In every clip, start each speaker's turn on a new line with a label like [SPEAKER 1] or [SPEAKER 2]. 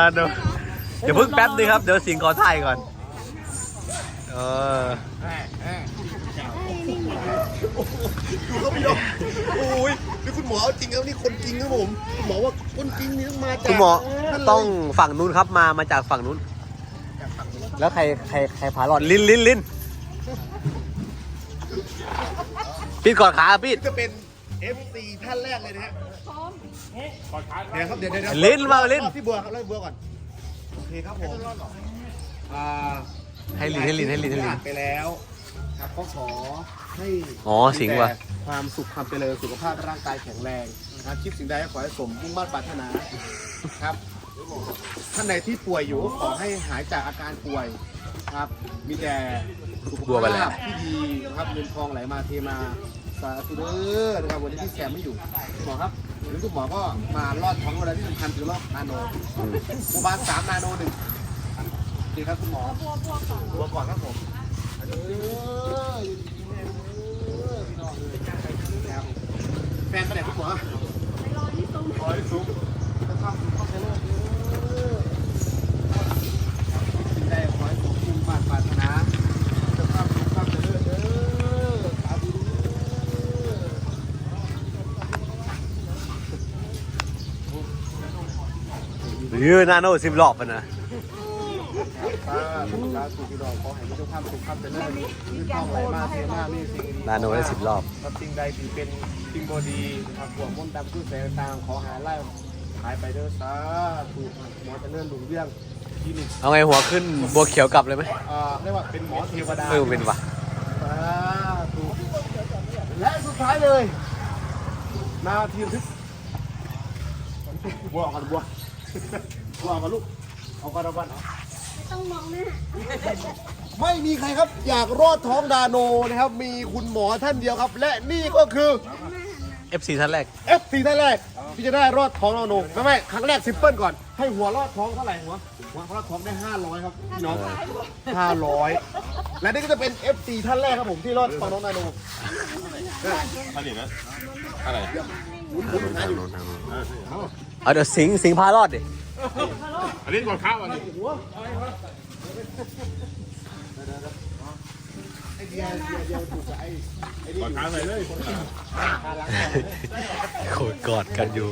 [SPEAKER 1] า
[SPEAKER 2] น
[SPEAKER 1] ดูเดี๋ยวเพิ่งแป๊บนึงครับ เดี๋ยวสิงขอถ่ายก่อน เออ
[SPEAKER 2] ดูเขาไม่ยอมโอ้ยนี่คุณหมอเอาจริงแล้วนี่คนจริงครับผมคุณหมอว่าคนจริงนี่ต้องมาจาก
[SPEAKER 1] คุณหมอต้องฝั่งนู้นครับมามาจากฝั่งนู้น แล้วใครใครใครพาหลอดลิ้นลิ้นลิ้นปิดก่อนขาปิด
[SPEAKER 2] จะเป็น FC ท่านแรกเลยนะฮะ เดี๋ยวครับเดี๋ยวเดี๋ยวเดี๋ยว
[SPEAKER 1] ลิ้นมาลิ้น
[SPEAKER 2] รอบพี่บัวครับรอบพี่บัวก่อนโอเคครับผมอ่า
[SPEAKER 1] ให้ลิ้นให้ลิ้นให้ลิ้นให้ลิ้น
[SPEAKER 2] ไปแล้วครับก็ขอให้
[SPEAKER 1] อ๋อสิงว่ะ
[SPEAKER 2] มีแต่ความสุขความเจริญสุขภาพร่างกายแข็งแรงนะครับคิดสิ่งใดก็ขอให้สมมุ่งมั่นปรารถนาครับท่านใดที่ป่วยอยู่ก็ขอให้หายจากอาการป่วยครับ มีแต่สุข
[SPEAKER 1] บัวไปแล้
[SPEAKER 2] ภาว พที่ดีนะครับเงินทองไหลมาเทมาสาธุเด้อนะครับวันนี้ที่แซมไม่อยู่หมอครับ หรือคุณหมอก็มารอดท้องเวลาที่สำคัญคือรอบนาโนโมบายสามนาโนหนึ่งดีครับคุณหมอบัวบัวก่อนบัวก่อนครับผมเด้อพี่น้องเลยครับแฟนไปไหนคุณหมอไปรอที่ซุ้มรอที่ซุ้มไปทำข้าวเทเลอร์
[SPEAKER 1] ยืนนาโนสิบรอบมันนะ
[SPEAKER 2] สาธุสาธุพี่น้องขอให้มีทุกท่านสุขภาพเจริญมีต้องไหลมาเทมามีสิ่งดี
[SPEAKER 1] นาโนได้สิบรอบ
[SPEAKER 2] ครับสิ่งใดที่เป็นสิ่งบดีนะครับพวกมนต์ดำพืชแสงต่างๆขอหาไล่หายไปเด้อสาธุหมอเจะเลื่อนหลุงเรื่องคลินิก
[SPEAKER 1] เอาไงหัวขึ้นบัวเขียวกลับเลยไหม
[SPEAKER 2] เอ่อเรียกว่าเป็นหมอเทวดา
[SPEAKER 1] เออเป็นวะ
[SPEAKER 2] สาธุและสุดท้ายเลยนาทีระทึกบัวออกกันบัวบั วออกกันลูก เอากันเอากันเอา
[SPEAKER 3] ต้องมองหน้า
[SPEAKER 2] ไม่มีใครครับอยากรอดท้องดาโนนะครับ มีคุณหมอท่านเดียวครับ และนี่ก็คือ
[SPEAKER 1] เอฟซีท่านแรก
[SPEAKER 2] FC ท่านแรกที่จะได้รอดท้องดาโนไม่ไม่ครั้งแรกซิมเปิลก่อน ให้หัวรอดท้องเท่าไหร่หัวหัวรอดท้องได้ 500 ครับพี่น้อง500 และนี่ก็จะเป็น FC ท่านแรกครับผมที่รอดท้องน้องดาโน
[SPEAKER 1] เอาเดี๋ยวสิงสิงพารอดดิ
[SPEAKER 4] อันนี้ก่อนข้าวอันนี้
[SPEAKER 2] ไอเดียเดียเดียวถูกกับไอ้ไอ้นี่
[SPEAKER 4] ก่อนข้าวใส่เลย
[SPEAKER 1] โคตรกอดกันอยู่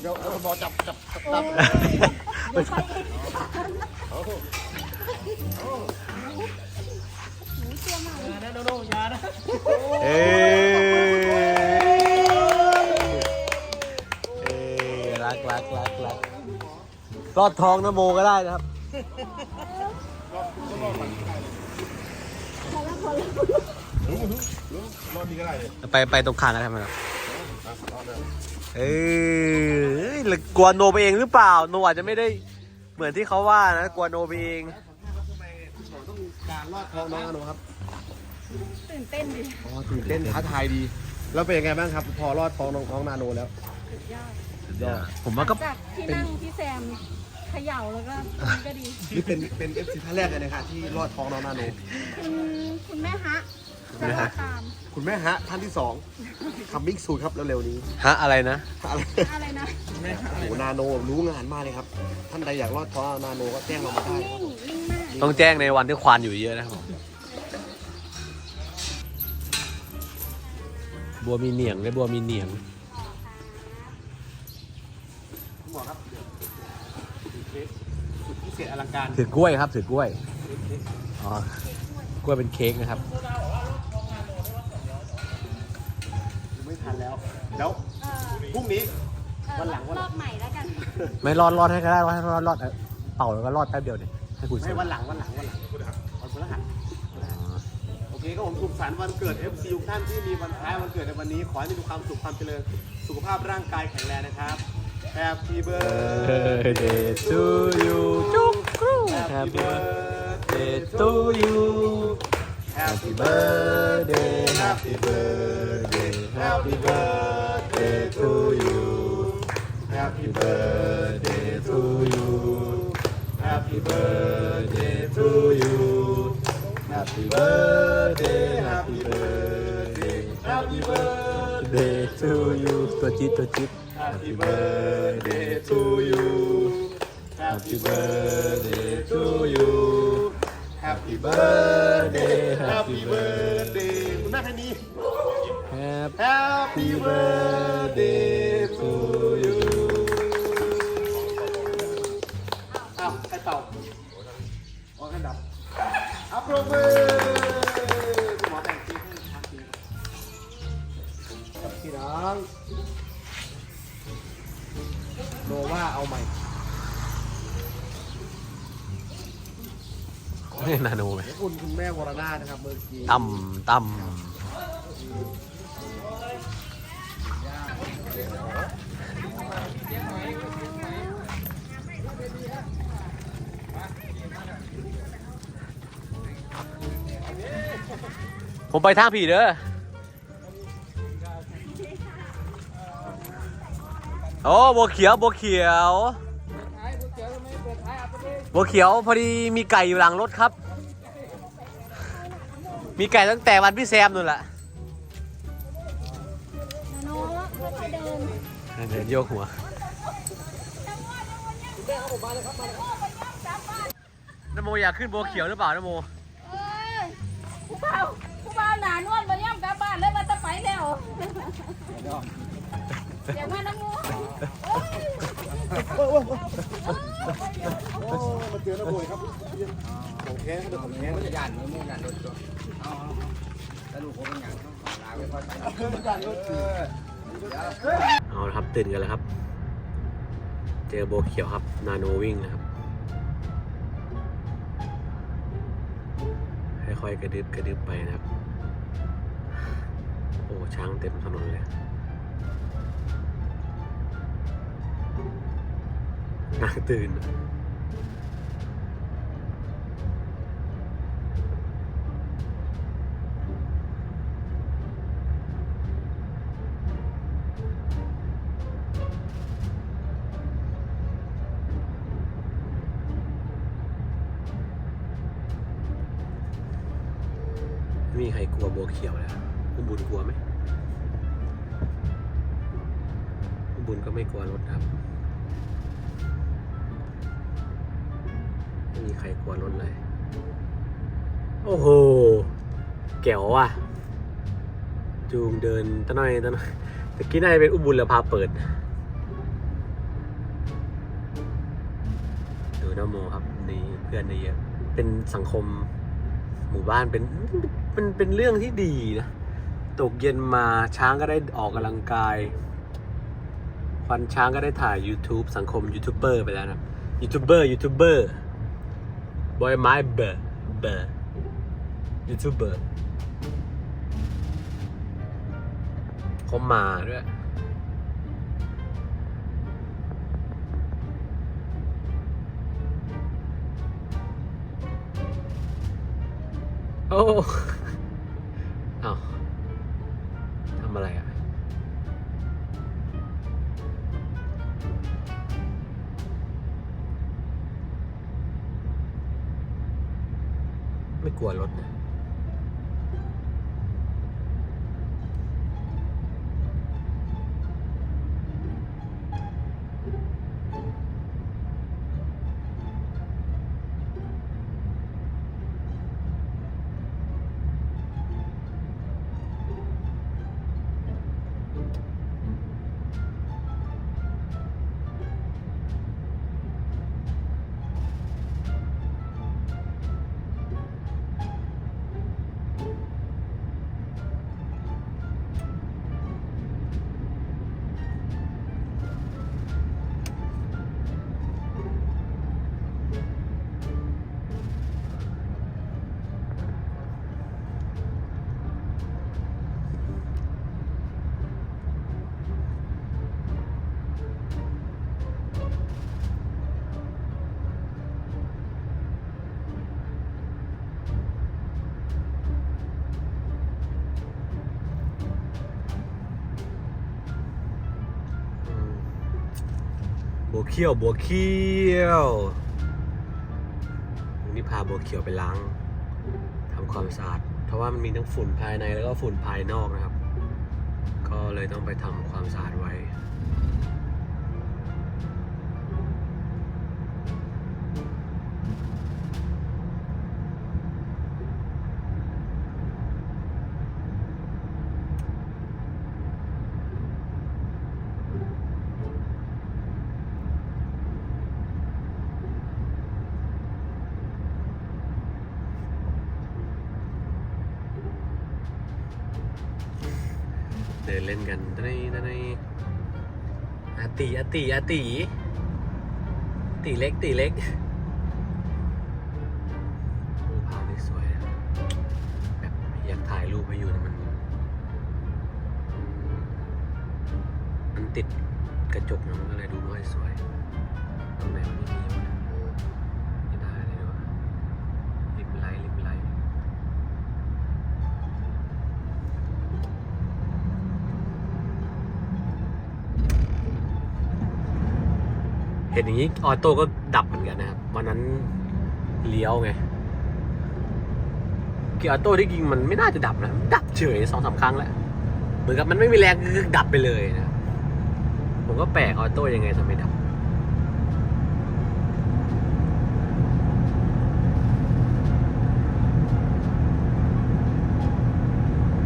[SPEAKER 2] เดี๋ยวเอาบอจับจับจับจับ
[SPEAKER 1] เอ้เอ้รักรักรักรักรอดทองนะโมก็ได้นะครับ
[SPEAKER 4] รอบนี้ก็ได้เลย
[SPEAKER 1] ไปไปตรงขางกันทำไมล่ะเอยหรือกลัวโนไปเองหรือเปล่า โนอาจจะไม่ได้เหมือนที่เขาว่านะกลัวโนไปเอง
[SPEAKER 2] ไมคุณหมอต้องการรอดทองน้องโนครับ
[SPEAKER 3] ตื่นเต้นดิ
[SPEAKER 2] อ๋อตื่นเต้นท้าทายดี แล้วเป็นยังไงบ้างครับ พอรอดท้องน้องท้องนาโนแล้ว
[SPEAKER 3] สุดยอด
[SPEAKER 2] ยอด
[SPEAKER 1] ผมว่าก็
[SPEAKER 3] จากที่นั่งพี่แซมเขย่าแล้วก็มันก็ดี
[SPEAKER 2] นี่เป็นเป็นเอฟซีท่านแรกเลยนะครับที่รอดท้องน้องนาโน
[SPEAKER 3] คุณคุณแม่ฮะจะรอตาม
[SPEAKER 2] คุณแม่ฮะท่านที่สองคัมมิ่งซูนครับเร็วๆนี้
[SPEAKER 1] ฮะอะไรนะ
[SPEAKER 2] อะไร
[SPEAKER 3] อะไรนะ
[SPEAKER 2] โอ้โหนาโนรู้งานมากเลยครับ ท่านใดอยากรอดท้องนาโนก็แจ้งเรามาได้
[SPEAKER 3] นิ่งนิ่งมาก
[SPEAKER 1] ต้องแจ้งในวันที่ควานอยู่เยอะนะครับผม บัวมีเหนียงและบัวมีเหนียง
[SPEAKER 2] คุณหมอครับเค้กสุดพิเศษอลังการ
[SPEAKER 1] ถือกล้วยครับถือกล้วยอ๋อกล้วยเป็นเค้กนะครับ
[SPEAKER 2] ไม่ทันแล้วแล้ว
[SPEAKER 3] เออ
[SPEAKER 2] พรุ่งนี้
[SPEAKER 3] เออ
[SPEAKER 2] วันหลังวันห
[SPEAKER 3] ร
[SPEAKER 2] ลั
[SPEAKER 3] องบใหม่แล้วกัน
[SPEAKER 1] ไม่รอดรอดให้ก็ได้รอดให้รอดรอดเออเป่าแล้วก็รอดแป๊บเดียวเนี่ยให้คุณ
[SPEAKER 2] ไม่วันหลังวันหลังวันหลังวันพฤหัส โอเคก็ผมสุขสันต์วันเกิด FC ทุกท่านที่มีวันคล้ายวันเกิดในวันนี้ ขอให้มีความสุขความเจริญ สุขภาพร่างกายแข็งแรงนะครับ Happy
[SPEAKER 1] birthday to you จุ๊กกรู Happy birthday to you
[SPEAKER 2] Happy
[SPEAKER 1] birthday Happy birthday Happy birthday to you Happy birthday to you Happy birthday to you Happy birthday Happy birthday Happy birthday to you ตัวจิ๊ดตัวจิ๊ด Happy birthday to you Happy birthday to you
[SPEAKER 2] Happy
[SPEAKER 1] birthday
[SPEAKER 2] Happy birthday คุณแม่แค่นี้
[SPEAKER 1] Happy
[SPEAKER 2] Happy birthday อัปโรเบอคุณหมอแต่งเค้กให้ทานกินกับพี่น้องโนว่าเอาใหม่
[SPEAKER 1] นี่นาโนไหม
[SPEAKER 2] คุณคุณแม่วรนาถนะครับเมื่อกี้
[SPEAKER 1] ต่ำต่ำ ผมไปทางผีเด้อโอ้บัวเขียวบัวเขียวบัวเขียวพอดีมีไก่อยู่หลังรถครับ มีไก่ตั้งแต่วันพี่แซมนู่นแหละ
[SPEAKER 3] น้ค่อยๆเดิน
[SPEAKER 1] โยกหัวนโมอยากขึ้นโบเขียวหรือเปล่านโม
[SPEAKER 3] เปล่า นานวลมาย่ำกลับบ้านเลยมาแตะไปแล้วเดี๋ยวมาน้ำมูโอ้ย
[SPEAKER 2] โอ้มาเจอแล้วโวยครับของแท้เขาเป็นของแท้
[SPEAKER 5] ย่านนี้มึงย่านรถตัวเอาแล้วลูกผมเป็นอย่างต้องลาไปพอใจ
[SPEAKER 2] เพื่อนกันรถเออ
[SPEAKER 1] เอาละครับตื่นกันแล้วครับ เจอโบเขียวครับ นาโนวิ่งนะครับค่อยๆกระดึบกระดึบไปนะครับโอ้ ช้างเต็มถนนเลย น่าตื่นม่มีใครกลัวบัวเขียวเลยคุณบุญกลัวไหม บุญก็ไม่กลัวรถครับ ไม่มีใครกลัวรถเลย โอ้โหแก๋วอะ จูงเดินตะน่อยตะน่อยตะกี้น่าจะเป็นอุบุญแล้วพาเปิด ดูนะโมครับนี่เพื่อนนี่เยอะเป็นสังคมหมู่บ้านเป็นเป็นเป็นเรื่องที่ดีนะ ตกเย็นมาช้างก็ได้ออกกำลังกาย ควันช้างก็ได้ถ่าย YouTube สังคมยูทูบเบอร์ไปแล้วนะยูทูบเบอร์ยูทูบเบอร์บอยไม้เบอร์เบอร์ยูทูบเบอร์เขามาด้วยโอ้ ไม่กลัวรถนะ เขียวบัวเขียววันนี้พาบัวเขียวไปล้างทำความสะอาด เพราะว่ามันมีทั้งฝุ่นภายในแล้วก็ฝุ่นภายนอกนะครับ ก็เลยต้องไปทำความสะอาดไว้ กันตะนี่ตะนี่อาตีอาตีอาตีตีเล็กตีเล็กโอ้ภาพนี่สวยนะแบบอยากถ่ายรูปไปอยู่นะมัน มันติดกระจกนะมันก็เลยดูไม่ค่อยสวยตรงไหนมันไม่มีวะเนี่ยไม่ได้เลยด้วยริมไลท์ริมไลท์ เห็นอย่างนี้ออโต้ก็ดับเหมือนกันนะครับวันนั้นเลี้ยวไงเกียร์ออโต้ที่จริงมันไม่น่าจะดับนะดับเฉยสองสามครั้งแล้วเหมือนกับมันไม่มีแรงดับไปเลยนะผมก็แปลกออโต้ยังไงทำไมดับ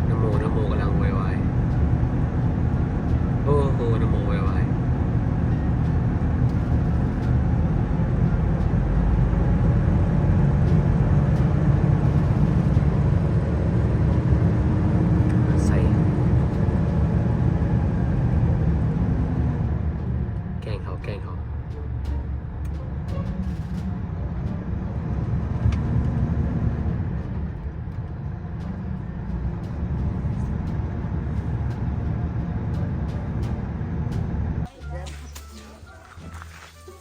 [SPEAKER 1] นโมนโมกำลังไวไวโอ้โหนโมไวไว ใส่แกล้งเขาแกล้งเขา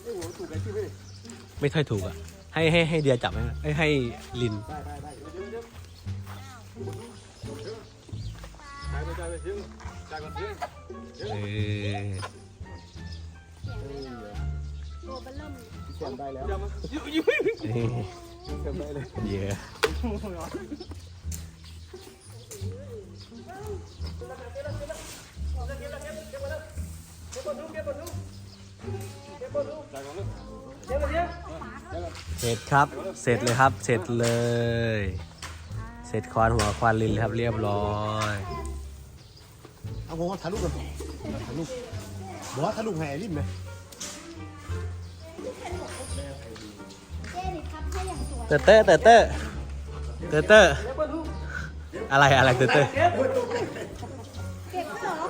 [SPEAKER 2] ไอ้หัวถูก ไอ้ที่ไม่ได้
[SPEAKER 1] ไม่ค่อยถูกอะ ให้ให้ให้เดียจับไหมให้ให้ลิน
[SPEAKER 2] ได้ได้ได้เดี๋ยวเดี๋ยว
[SPEAKER 4] จ่ายไปจ่ายไปซื้อจ่ายก่อนซื้อ
[SPEAKER 1] เออ
[SPEAKER 3] ตัวเบลเริ่ม
[SPEAKER 2] แซมได้แล้ว
[SPEAKER 4] เดี๋ยวมา
[SPEAKER 2] แซมได้เลย
[SPEAKER 1] เยอะ เสร็จครับ เสร็จเลยครับ เสร็จเลย เสร็จควานหัวควานลินเลยครับเรียบร้อย
[SPEAKER 2] เอาผมว่าถ่ายรูปกันถ่ายรูปบอกว่าถ่ายรูปให้ไอ้ริมไหม
[SPEAKER 3] เจ๊นี่ครับให้อย่างสวย
[SPEAKER 1] เตอร์เตอร์เตอร์เตอร์เตอร์เตอร์อะไรอะไรเตอร์เตอร์
[SPEAKER 3] เก็บก็เหรอ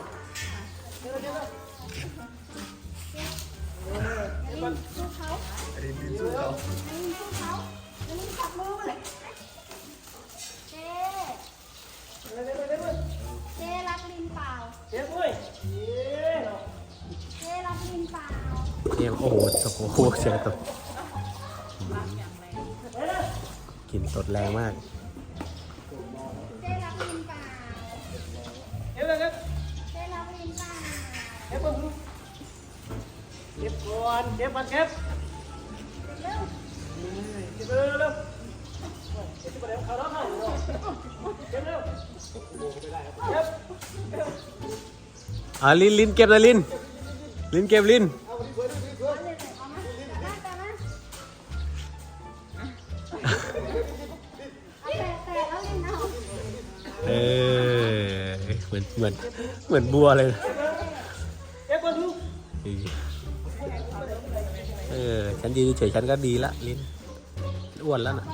[SPEAKER 1] โอ้โหเสียงตดกลิ่นตดแรงมาก
[SPEAKER 3] เจ๊รักลินเปล่าเจ๊รักลินเปล่า
[SPEAKER 6] เก็บก่อนเก็บก่อนเก็บ
[SPEAKER 3] เร็ว
[SPEAKER 6] เก็บเร็วเร็วเก็บเร็วเขาแล้วเขาเก็บเร็วเก็บ
[SPEAKER 1] อ่าลินลินเก็บเลยลินลินเก็บลิน
[SPEAKER 3] เห
[SPEAKER 1] มือนบัวเลยนะ
[SPEAKER 6] เอนดู
[SPEAKER 1] เอฉันยืนเฉยฉันก็ดีละลินอ้วนแล้วนะ